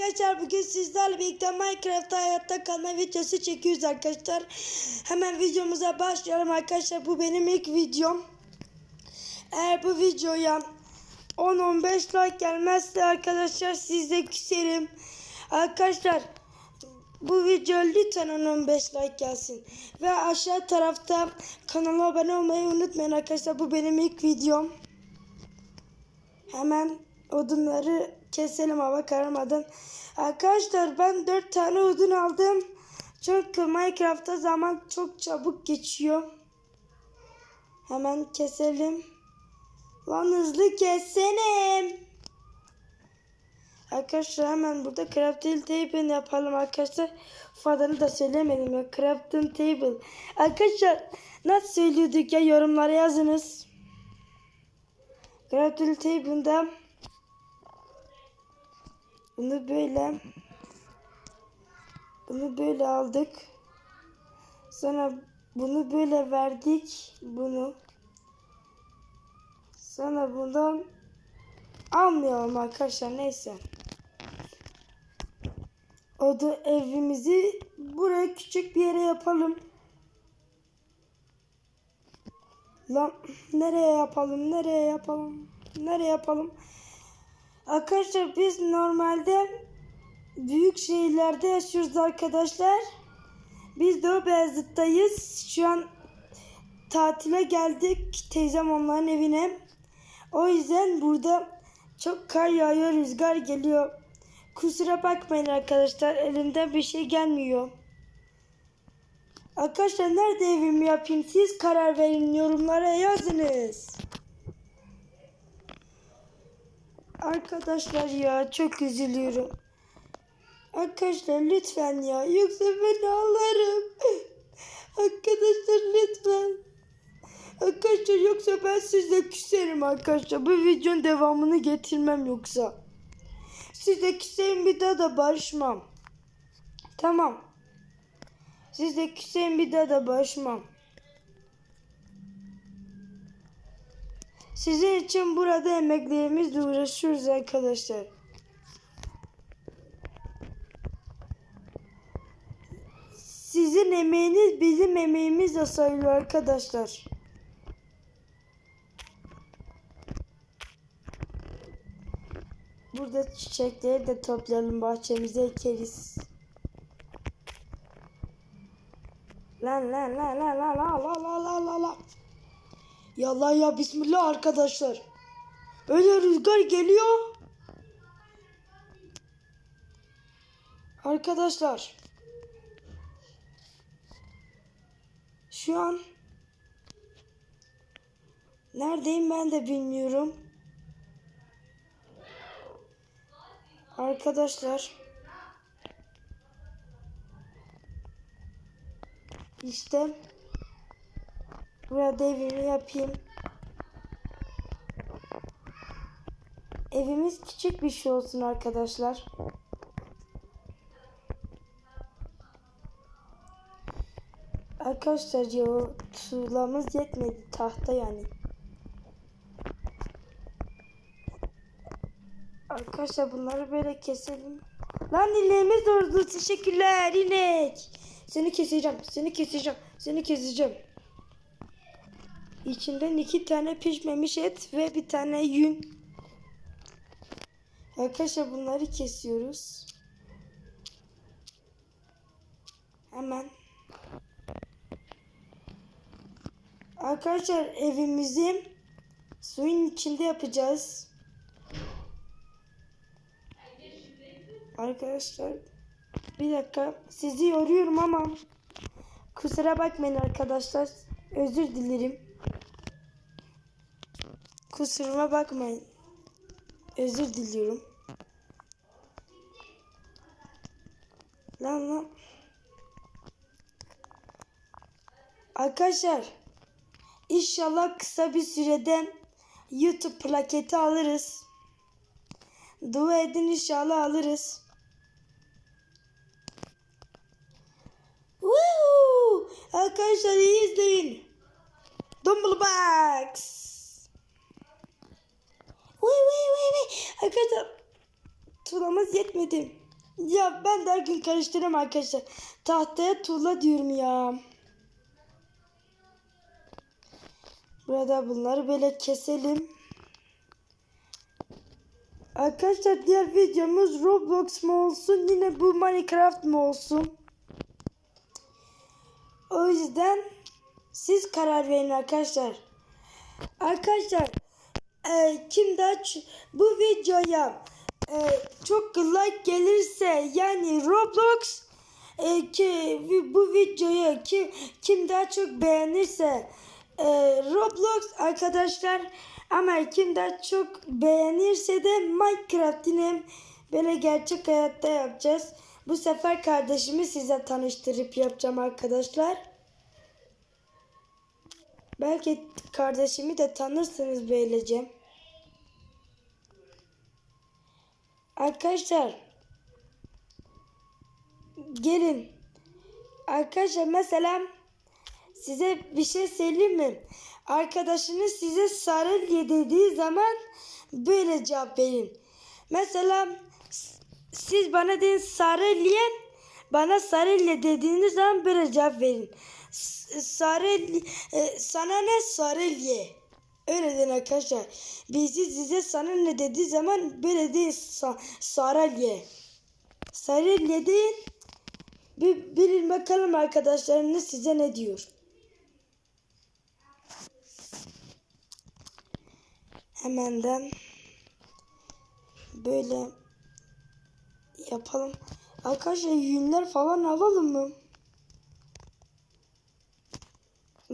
Arkadaşlar bugün sizlerle birlikte Minecraft'ta hayatta kalma videosu çekiyoruz arkadaşlar. Hemen videomuza başlayalım arkadaşlar. Bu benim ilk videom. Eğer bu videoya 10-15 like gelmezse arkadaşlar sizde küserim. Arkadaşlar bu video lütfen 10-15 like gelsin. Ve aşağı tarafta kanala abone olmayı unutmayın arkadaşlar. Bu benim ilk videom. Hemen odunları keselim hava kararmadan. Arkadaşlar ben 4 tane odun aldım. Çünkü Minecraft'ta zaman çok çabuk geçiyor. Hemen keselim. Lan hızlı keselim. Arkadaşlar hemen burada crafting table yapalım arkadaşlar. Fadını da söylemedim ya. Crafting table. Arkadaşlar nasıl söylüyorduk ya yorumlara yazınız. Crafting table'da bunu böyle bunu böyle aldık. Sonra bunu böyle verdik. Bunu. Sonra bundan almayalım arkadaşlar. Neyse. O da evimizi buraya küçük bir yere yapalım. Lan nereye yapalım? Nereye yapalım? Nereye yapalım? Arkadaşlar biz normalde büyük şehirlerde yaşıyoruz arkadaşlar. Biz de Beyazıt'tayız. Şu an tatile geldik teyzem onların evine. O yüzden burada çok kar yağıyor, rüzgar geliyor. Kusura bakmayın arkadaşlar elimden bir şey gelmiyor. Arkadaşlar nerede evimi yapayım siz karar verin yorumlara yazınız. Arkadaşlar ya çok üzülüyorum. Arkadaşlar lütfen ya yoksa ben ağlarım. Arkadaşlar lütfen. Arkadaşlar yoksa ben sizle küserim arkadaşlar. Bu videonun devamını getirmem yoksa. Sizle küserim bir daha da barışmam. Tamam. Sizle küserim bir daha da barışmam. Sizin için burada emeklerimizle uğraşıyoruz arkadaşlar. Sizin emeğiniz bizim emeğimizle sayılıyor arkadaşlar. Burada çiçekleri de toplayalım bahçemize ekeriz. Lan lan lan lan lan lan lan lan lan lan lan. Ya Allah ya bismillah arkadaşlar. Öyle rüzgar geliyor. Arkadaşlar. Şu an neredeyim ben de bilmiyorum. Arkadaşlar. İşte burada evimi yapayım. Evimiz küçük bir şey olsun arkadaşlar. Arkadaşlar ya tuğlamız yetmedi tahta yani. Arkadaşlar bunları böyle keselim. Lan ineğimiz doğru teşekkürler inek. Seni keseceğim, seni keseceğim, seni keseceğim. İçinden iki tane pişmemiş et ve bir tane yün. Arkadaşlar bunları kesiyoruz. Hemen. Arkadaşlar evimizi suyun içinde yapacağız. Arkadaşlar bir dakika sizi yoruyorum ama kusura bakmayın arkadaşlar özür dilerim. Kusuruma bakmayın. Özür diliyorum. Lan lan. Arkadaşlar inşallah kısa bir sürede YouTube plaketi alırız. Dua edin inşallah alırız. Woo! Arkadaşlar iyi izleyin. Dumblebugs. Vay vay vay vay. Arkadaşlar tuğlamız yetmedi. Ya ben de her gün karıştırıyorum arkadaşlar. Tahtaya tuğla diyorum ya. Burada bunları böyle keselim. Arkadaşlar diğer videomuz Roblox mu olsun yine bu Minecraft mı olsun? O yüzden siz karar verin arkadaşlar. Arkadaşlar e, kim daha bu videoya e, çok like gelirse yani Roblox e, ki bu videoyu kim kim daha çok beğenirse e, Roblox arkadaşlar ama kim daha çok beğenirse de Minecraft yine böyle gerçek hayatta yapacağız. Bu sefer kardeşimi size tanıştırıp yapacağım arkadaşlar. Belki kardeşimi de tanırsınız böylece. Arkadaşlar gelin. Arkadaşlar mesela size bir şey söyleyeyim mi? Arkadaşınız size sarılye dediği zaman böyle cevap verin. Mesela siz bana deyin sarılye bana sarılye dediğiniz zaman böyle cevap verin. S- Sarılye e, sana ne sarılye? Öyle deyin arkadaşlar. Birisi size sana ne dediği zaman böyle değil sa sarılye. Sarılye değil. Bir, bilin bakalım arkadaşlarınız size ne diyor. Hemenden böyle yapalım. Arkadaşlar yünler falan alalım mı?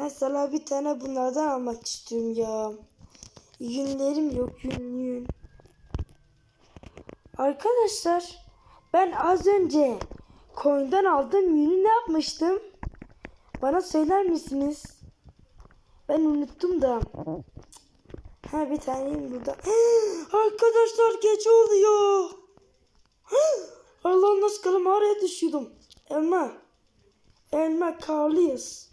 Mesela bir tane bunlardan almak istiyorum ya. Yünlerim yok yün yün. Arkadaşlar ben az önce koyundan aldığım yünü ne yapmıştım? Bana söyler misiniz? Ben unuttum da. Ha bir tane burada. Arkadaşlar gece oluyor. Allah nasıl kalım araya düşüyordum. Elma. Elma karlıyız.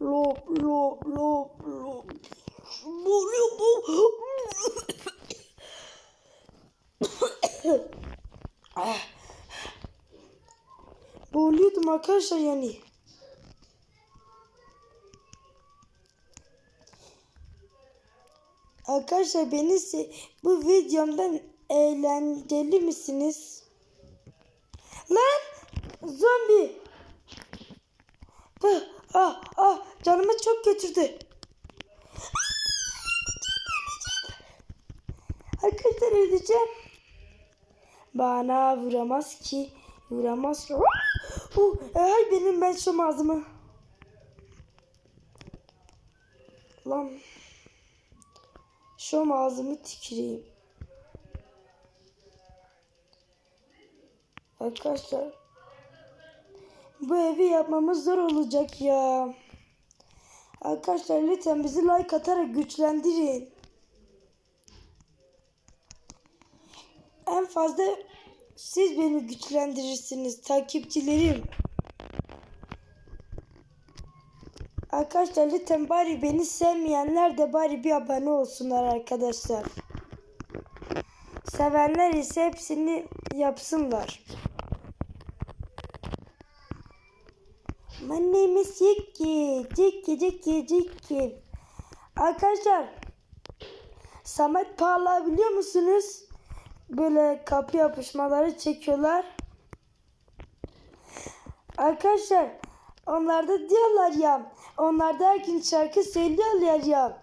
Lop lop lop lop. Bu oluyor bu. Boğuluyordum arkadaşlar yani. Arkadaşlar beni bu videomdan eğlenceli misiniz? Lan zombi. Ah, ah, ah canımı çok götürdü. Arkadaşlar öleceğim. Bana vuramaz ki. Vuramaz. Uh, ay benim ben şu ağzımı. Lan. Şu ağzımı tüküreyim. Arkadaşlar. Bu evi yapmamız zor olacak ya. Arkadaşlar lütfen bizi like atarak güçlendirin. En fazla siz beni güçlendirirsiniz takipçilerim. Arkadaşlar lütfen bari beni sevmeyenler de bari bir abone olsunlar arkadaşlar. Sevenler ise hepsini yapsınlar. My name is Jackie. Jackie, Jackie, Jackie. Arkadaşlar Samet Parlağı biliyor musunuz? Böyle kapı yapışmaları çekiyorlar. Arkadaşlar onlarda diyorlar ya onlarda her gün şarkı söylüyorlar ya.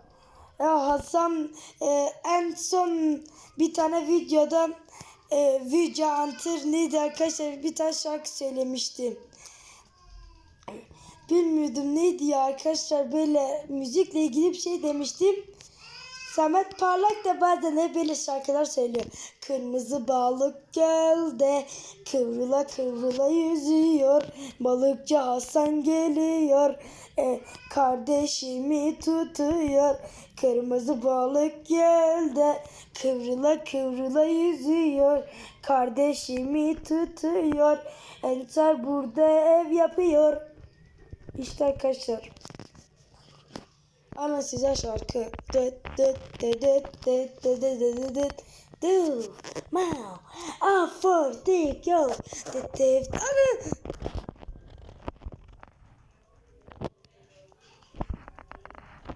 Ya Hasan e, en son bir tane videoda e, Video Antır neydi arkadaşlar bir tane şarkı söylemişti. Bilmiyordum neydi ya arkadaşlar böyle müzikle ilgili bir şey demiştim. Samet Parlak da bazen hep böyle şarkılar söylüyor. Kırmızı balık gölde kıvrıla kıvrıla yüzüyor. Balıkçı Hasan geliyor. E, kardeşimi tutuyor. Kırmızı balık gölde kıvrıla kıvrıla yüzüyor. Kardeşimi tutuyor. Ensar burada ev yapıyor. İşte arkadaşlar. Ana size şarkı. Dıt dıt dıt dıt dıt dıt dıt dıt Do, mau, afor, dik, yo, detev, ana.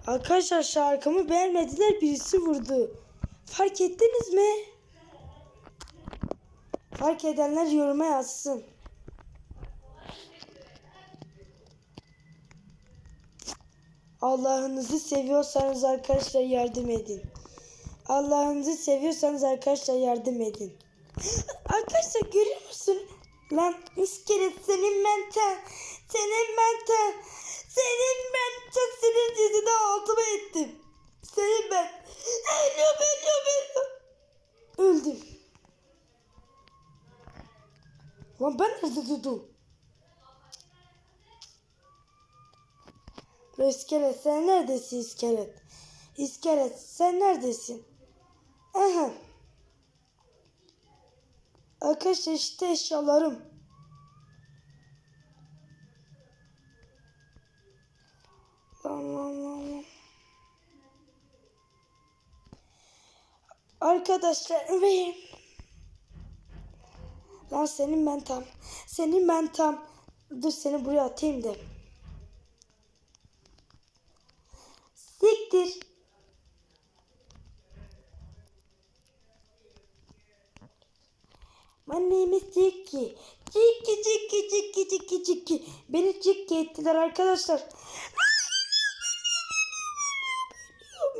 Arkadaşlar şarkımı beğenmediler birisi vurdu. Fark ettiniz mi? Fark edenler yoruma yazsın. Allah'ınızı seviyorsanız arkadaşlar yardım edin. Allah'ınızı seviyorsanız arkadaşlar yardım edin. Arkadaşlar görüyor musun? Lan iskelet senin menten. Senin menten. Senin menten. Senin dizide altıma ettim. Senin ben. Ölüyorum ölüyorum ölüyorum. Öldüm. Lan ben nerede durdum? Lo iskelet sen neredesin iskelet? İskelet sen neredesin? Aha. Arkadaşlar işte eşyalarım. Lan lan lan. Arkadaşlar ve Lan senin ben tam. Senin ben tam. Dur seni buraya atayım da. Name is Jackie. Jackie, Jackie, Jackie, Jackie, Jackie. Beni Jackie ettiler arkadaşlar.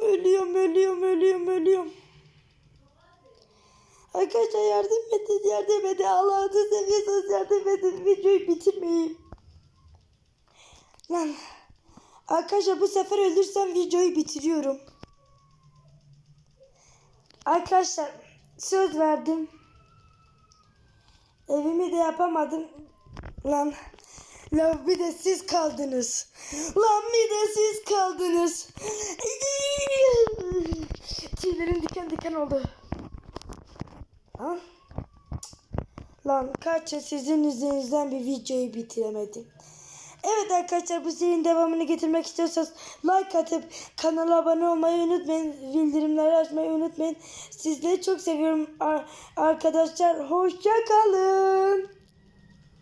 Ölüyorum, ölüyorum, ölüyorum, ölüyorum. Arkadaşlar yardım edin, yardım edin. Allah'ını seviyorsanız yardım edin. Videoyu bitirmeyin. Lan. Arkadaşlar bu sefer ölürsem videoyu bitiriyorum. Arkadaşlar söz verdim. Evimi de yapamadım. Lan. Lan bir de siz kaldınız. Lan bir de siz kaldınız. Tüylerim diken diken oldu. Ha? Lan kaç sizin yüzünüzden bir videoyu bitiremedim. Evet arkadaşlar bu serinin devamını getirmek istiyorsanız like atıp kanala abone olmayı unutmayın. Bildirimleri açmayı unutmayın. Sizleri çok seviyorum ar- arkadaşlar. Hoşça kalın.